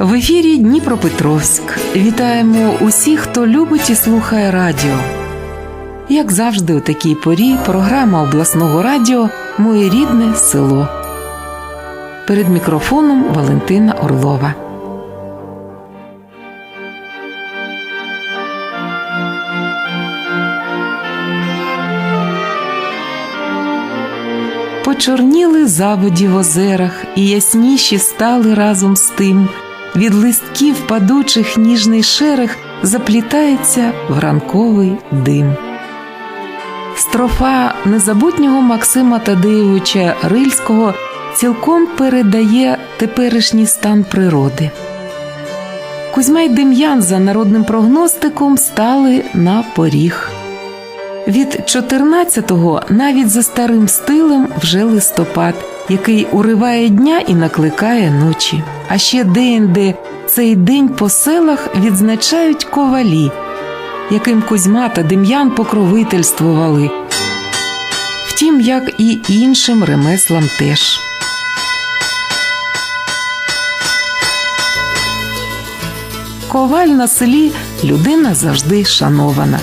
В ефірі Дніпропетровськ. Вітаємо усіх, хто любить і слухає радіо. Як завжди, у такій порі програма обласного радіо Моє рідне село. Перед мікрофоном Валентина Орлова. Почорніли заводі в озерах, і ясніші стали разом з тим. Від листків падучих ніжний шерех заплітається в ранковий дим. Строфа незабутнього Максима Тадеєвича Рильського цілком передає теперішній стан природи. Кузьма й Дем'ян за народним прогностиком стали на поріг. Від 14-го навіть за старим стилем вже листопад, який уриває дня і накликає ночі. А ще деінде цей день по селах відзначають ковалі, яким Кузьма та Дем'ян покровительствували. Втім, як і іншим ремеслам теж. Коваль на селі людина завжди шанована.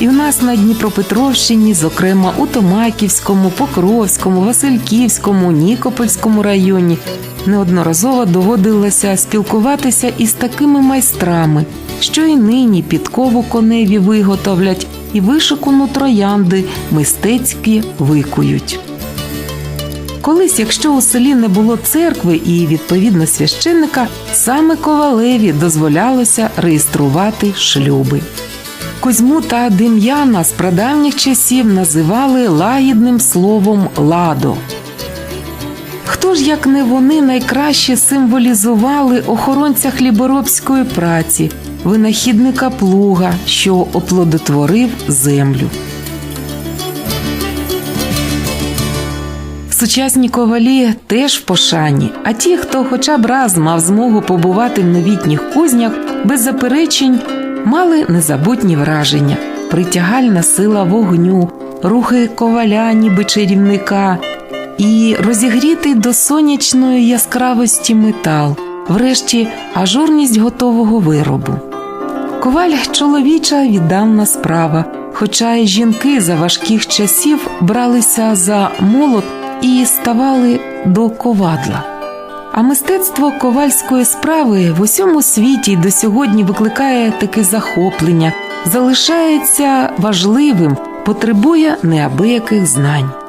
І в нас на Дніпропетровщині, зокрема у Томаківському, Покровському, Васильківському, Нікопольському районі, неодноразово доводилося спілкуватися із такими майстрами, що і нині підкову коневі виготовлять і вишикану троянди мистецькі викують. Колись, якщо у селі не було церкви і відповідно священника, саме ковалеві дозволялося реєструвати шлюби. Кузьму та Дем'яна з прадавніх часів називали лагідним словом ладо. Хто ж, як не вони, найкраще символізували охоронця хліборобської праці, винахідника плуга, що оплодотворив землю. Сучасні ковалі теж в пошані, а ті, хто хоча б раз мав змогу побувати в новітніх кузнях, без заперечень мали незабутні враження, притягальна сила вогню, рухи коваля, ніби чарівника, і розігрітий до сонячної яскравості метал, врешті ажурність готового виробу. Коваль чоловіча віддавна справа, хоча й жінки за важких часів бралися за молот і ставали до ковадла. А мистецтво ковальської справи в усьому світі й до сьогодні викликає таке захоплення, залишається важливим, потребує неабияких знань.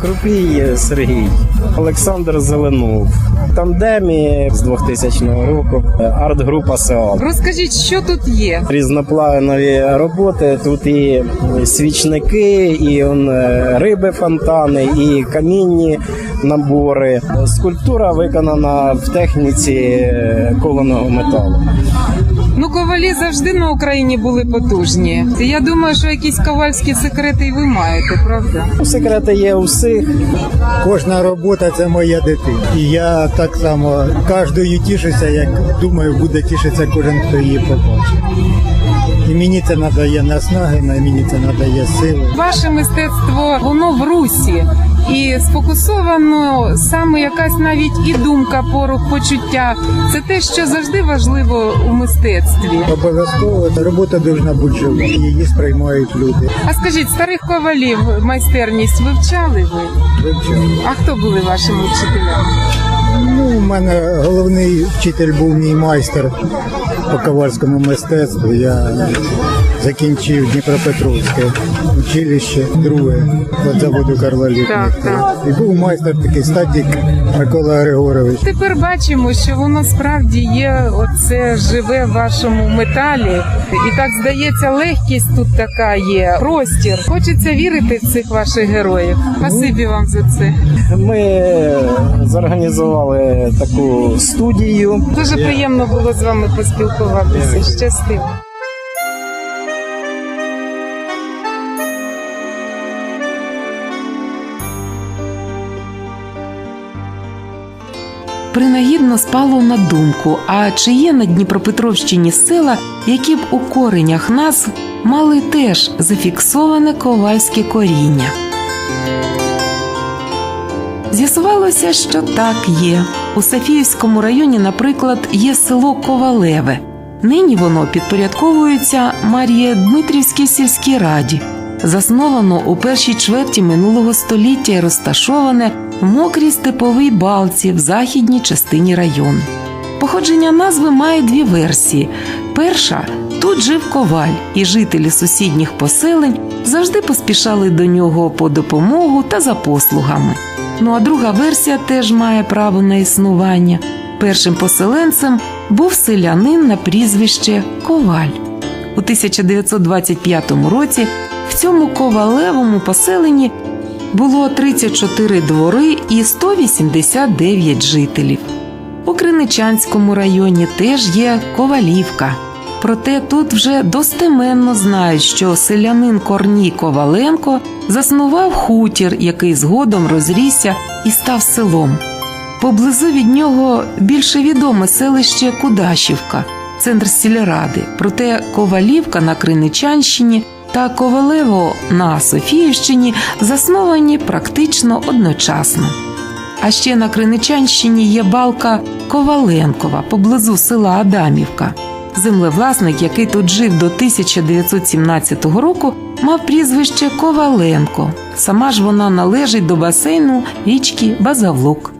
Крупій Сергій, Олександр Зеленов. Тандемі з 2000 року арт-група СЕО. Розкажіть, що тут є? Різнопланові роботи. Тут і свічники, і он, е, риби фонтани, і камінні набори. Скульптура виконана в техніці е, кованого металу. Ну, ковалі завжди на Україні були потужні. Я думаю, що якісь ковальські секрети і ви маєте, правда? Секрети є у всіх. Кожна робота це моя дитина. І я так само кожною тішуся, як думаю, буде тішитися кожен, хто її побачить. І мені це надає наснаги, мені це надає сили. Ваше мистецтво воно в русі. І сфокусовано саме якась навіть і думка, порох, почуття. Це те, що завжди важливо у мистецтві. Обов'язково робота повинна бути жива. Її сприймають люди. А скажіть, старих ковалів майстерність вивчали ви? Вивчали. А хто були вашими вчителями? Ну, у мене головний вчитель був мій майстер по ковальському мистецтву. Я закінчив Дніпропетровське училище, друге від заводу Карла Літника. Так, так. І був майстер такий стадік Микола Григорович. Тепер бачимо, що воно справді є. Оце живе в вашому металі, і так здається, легкість тут така є. Простір. Хочеться вірити в цих ваших героїв. Спасибі вам за це. Ми зорганізували таку студію. Дуже приємно було з вами поспілкуватися. Щастиво. Принагідно спало на думку, а чи є на Дніпропетровщині села, які б у коренях назв мали теж зафіксоване ковальське коріння. З'ясувалося, що так є. У Софіївському районі, наприклад, є село Ковалеве. Нині воно підпорядковується Марії Дмитрівській сільській раді. Засновано у першій чверті минулого століття і розташоване мокрій степовій балці в західній частині району. Походження назви має дві версії. Перша тут жив коваль, і жителі сусідніх поселень завжди поспішали до нього по допомогу та за послугами. Ну а друга версія теж має право на існування. Першим поселенцем був селянин на прізвище Коваль. У 1925 році в цьому ковалевому поселенні було 34 двори і 189 жителів. У Криничанському районі теж є Ковалівка. Проте тут вже достеменно знають, що селянин Корній Коваленко заснував хутір, який згодом розрісся і став селом. Поблизу від нього більше відоме селище Кудашівка, центр сільради. Проте Ковалівка на Криничанщині та Ковалево на Софіївщині засновані практично одночасно. А ще на Криничанщині є балка Коваленкова поблизу села Адамівка. Землевласник, який тут жив до 1917 року, мав прізвище Коваленко. Сама ж вона належить до басейну річки Базавлук.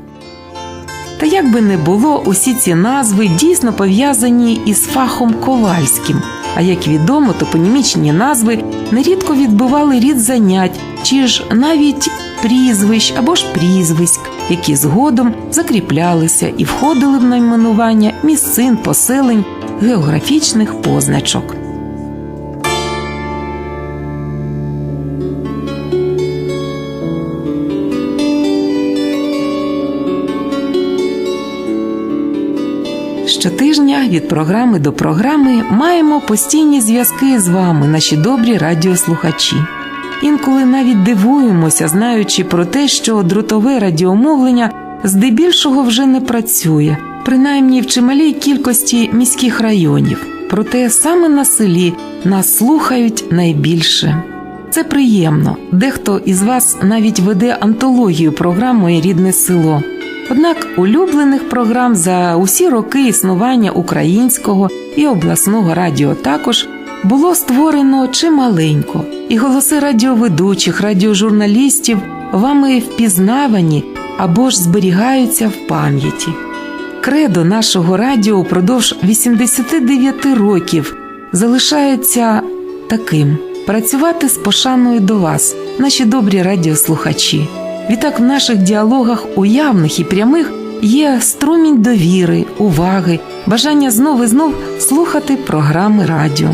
Та як би не було, усі ці назви дійсно пов'язані із фахом ковальським. А як відомо, топонімічні назви нерідко відбивали рід занять, чи ж навіть прізвищ або ж прізвиськ, які згодом закріплялися і входили в найменування місцин, поселень, географічних позначок. Щотижня від програми до програми маємо постійні зв'язки з вами, наші добрі радіослухачі. Інколи навіть дивуємося, знаючи про те, що дротове радіомовлення здебільшого вже не працює, принаймні в чималій кількості міських районів. Проте саме на селі нас слухають найбільше. Це приємно. Дехто із вас навіть веде антологію програм «Моє рідне село. Однак улюблених програм за усі роки існування українського і обласного радіо також було створено чималенько, і голоси радіоведучих, радіожурналістів вами впізнавані або ж зберігаються в пам'яті. Кредо нашого радіо упродовж 89 років залишається таким: працювати з пошаною до вас, наші добрі радіослухачі. Відтак в наших діалогах уявних і прямих є струмінь довіри, уваги, бажання знов і знов слухати програми радіо.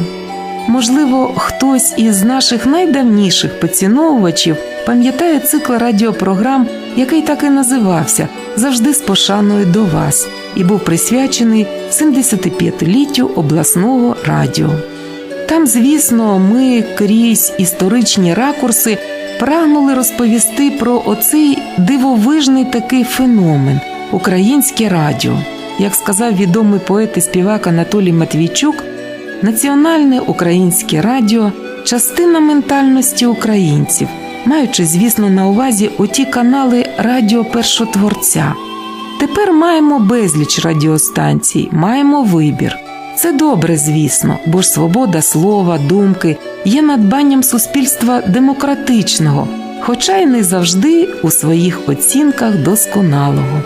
Можливо, хтось із наших найдавніших поціновувачів пам'ятає цикл радіопрограм, який так і називався Завжди з пошаною до вас і був присвячений 75-літтю обласного радіо. Там, звісно, ми крізь історичні ракурси прагнули розповісти про оцей дивовижний такий феномен українське радіо. Як сказав відомий поет і співак Анатолій Матвійчук, національне українське радіо частина ментальності українців, маючи, звісно, на увазі оті канали радіо першотворця. Тепер маємо безліч радіостанцій, маємо вибір. Це добре, звісно, бо ж свобода слова, думки є надбанням суспільства демократичного, хоча й не завжди у своїх оцінках досконалого.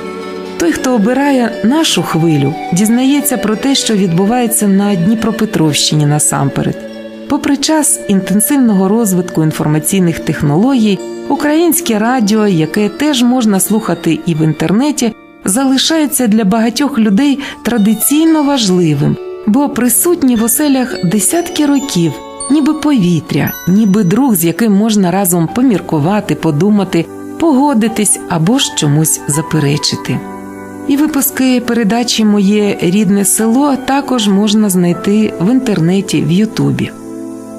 Той, хто обирає нашу хвилю, дізнається про те, що відбувається на Дніпропетровщині насамперед. Попри час інтенсивного розвитку інформаційних технологій, українське радіо, яке теж можна слухати і в інтернеті, залишається для багатьох людей традиційно важливим, бо присутні в оселях десятки років, ніби повітря, ніби друг, з яким можна разом поміркувати, подумати, погодитись або ж чомусь заперечити. І випуски передачі Моє рідне село також можна знайти в інтернеті в Ютубі.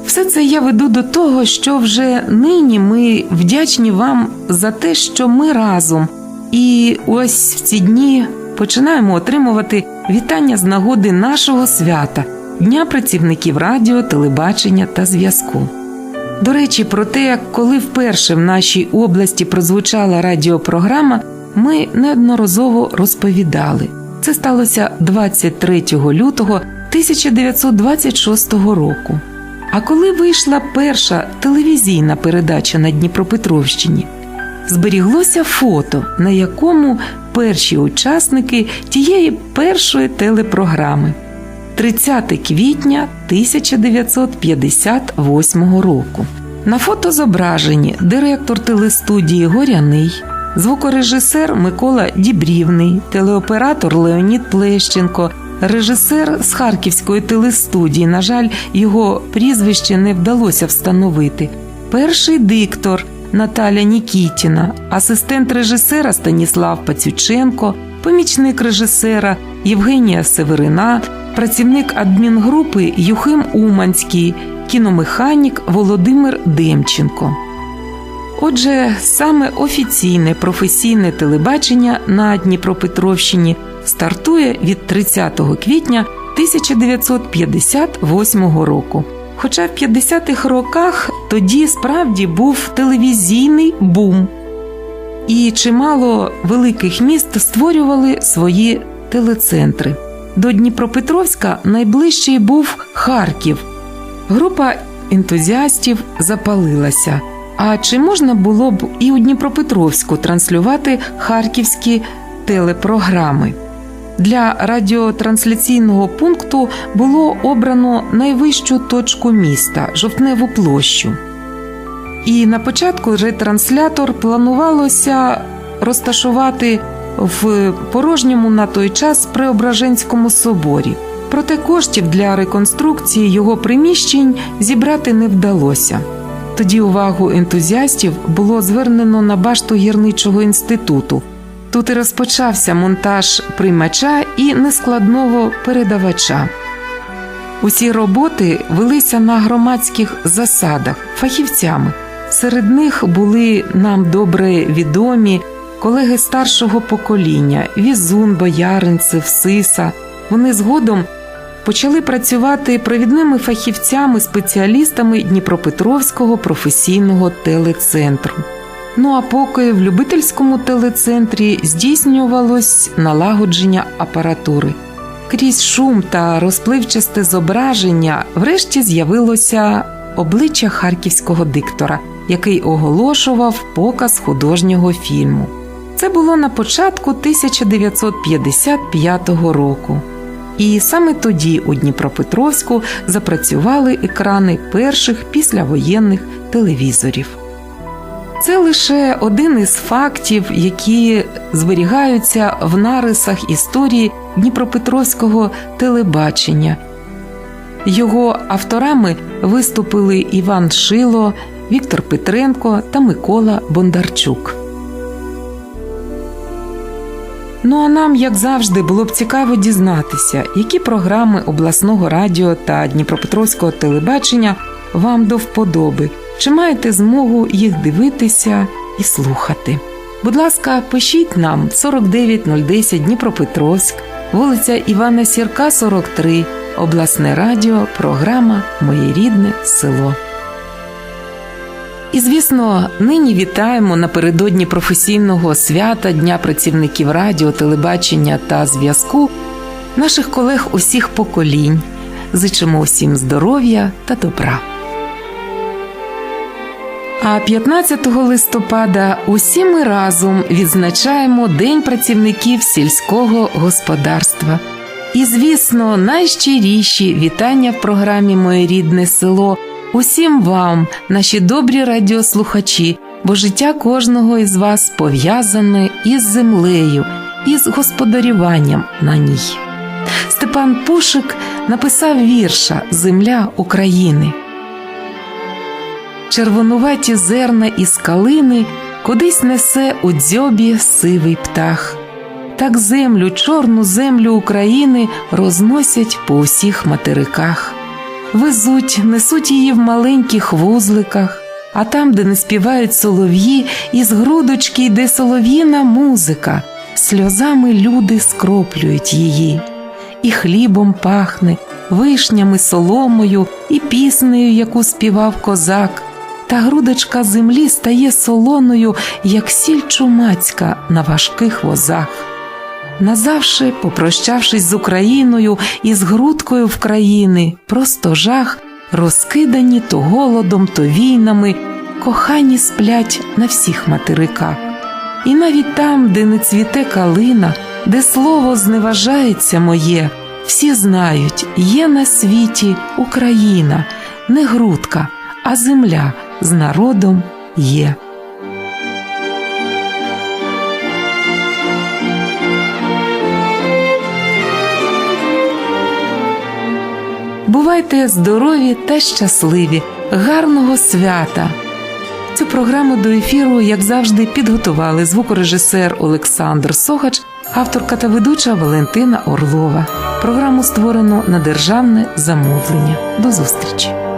Все це я веду до того, що вже нині ми вдячні вам за те, що ми разом, і ось в ці дні починаємо отримувати вітання з нагоди нашого свята Дня працівників радіо, телебачення та зв'язку. До речі, про те, коли вперше в нашій області прозвучала радіопрограма, ми неодноразово розповідали. Це сталося 23 лютого 1926 року. А коли вийшла перша телевізійна передача на Дніпропетровщині, зберіглося фото, на якому перші учасники тієї першої телепрограми 30 квітня 1958 року. На фото зображені директор телестудії Горяний, звукорежисер Микола Дібрівний, телеоператор Леонід Плещенко, режисер з Харківської телестудії. На жаль, його прізвище не вдалося встановити. Перший диктор Наталя Нікітіна, асистент режисера Станіслав Пацюченко, помічник режисера Євгенія Северина, працівник адмінгрупи Юхим Уманський, кіномеханік Володимир Демченко. Отже, саме офіційне професійне телебачення на Дніпропетровщині стартує від 30 квітня 1958 року. Хоча в 50-х роках тоді справді був телевізійний бум, і чимало великих міст створювали свої телецентри. До Дніпропетровська найближчий був Харків. Група ентузіастів запалилася. А чи можна було б і у Дніпропетровську транслювати харківські телепрограми? Для радіотрансляційного пункту було обрано найвищу точку міста Жовтневу площу. І на початку ретранслятор планувалося розташувати в порожньому на той час Преображенському соборі. Проте коштів для реконструкції його приміщень зібрати не вдалося. Тоді увагу ентузіастів було звернено на башту гірничого інституту. Тут і розпочався монтаж приймача і нескладного передавача. Усі роботи велися на громадських засадах фахівцями. Серед них були нам добре відомі колеги старшого покоління Візун, Бояринцев, Сиса. Вони згодом почали працювати провідними фахівцями, спеціалістами Дніпропетровського професійного телецентру. Ну а поки в любительському телецентрі здійснювалось налагодження апаратури. Крізь шум та розпливчасте зображення, врешті з'явилося обличчя харківського диктора, який оголошував показ художнього фільму. Це було на початку 1955 року. І саме тоді у Дніпропетровську запрацювали екрани перших післявоєнних телевізорів. Це лише один із фактів, які зберігаються в нарисах історії Дніпропетровського телебачення. Його авторами виступили Іван Шило, Віктор Петренко та Микола Бондарчук. Ну а нам, як завжди, було б цікаво дізнатися, які програми обласного радіо та Дніпропетровського телебачення вам до вподоби, чи маєте змогу їх дивитися і слухати. Будь ласка, пишіть нам 49010 Дніпропетровськ, вулиця Івана Сірка, 43, обласне радіо, програма Моє рідне село. І, звісно, нині вітаємо напередодні професійного свята Дня працівників радіо, телебачення та зв'язку наших колег усіх поколінь. Зичимо всім здоров'я та добра. А 15 листопада усі ми разом відзначаємо День працівників сільського господарства. І, звісно, найщиріші вітання в програмі Моє рідне село усім вам, наші добрі радіослухачі, бо життя кожного із вас пов'язане із землею, із господарюванням на ній. Степан Пушик написав вірша Земля України. Червонуваті зерна із калини кудись несе у дзьобі сивий птах. Так землю, чорну землю України розносять по усіх материках. Везуть, несуть її в маленьких вузликах, а там, де не співають солов'ї, із грудочки йде солов'їна музика, сльозами люди скроплюють її, і хлібом пахне, вишнями, соломою, і піснею, яку співав козак. Та грудочка землі стає солоною, як сіль чумацька на важких возах. Назавше, попрощавшись з Україною і з грудкою в країни, просто жах, розкидані то голодом, то війнами, кохані сплять на всіх материках. І навіть там, де не цвіте калина, де слово зневажається моє, всі знають, є на світі Україна, не грудка, а земля з народом є. Бувайте здорові та щасливі, гарного свята! Цю програму до ефіру, як завжди, підготували звукорежисер Олександр Согач, авторка та ведуча Валентина Орлова. Програму створено на державне замовлення. До зустрічі!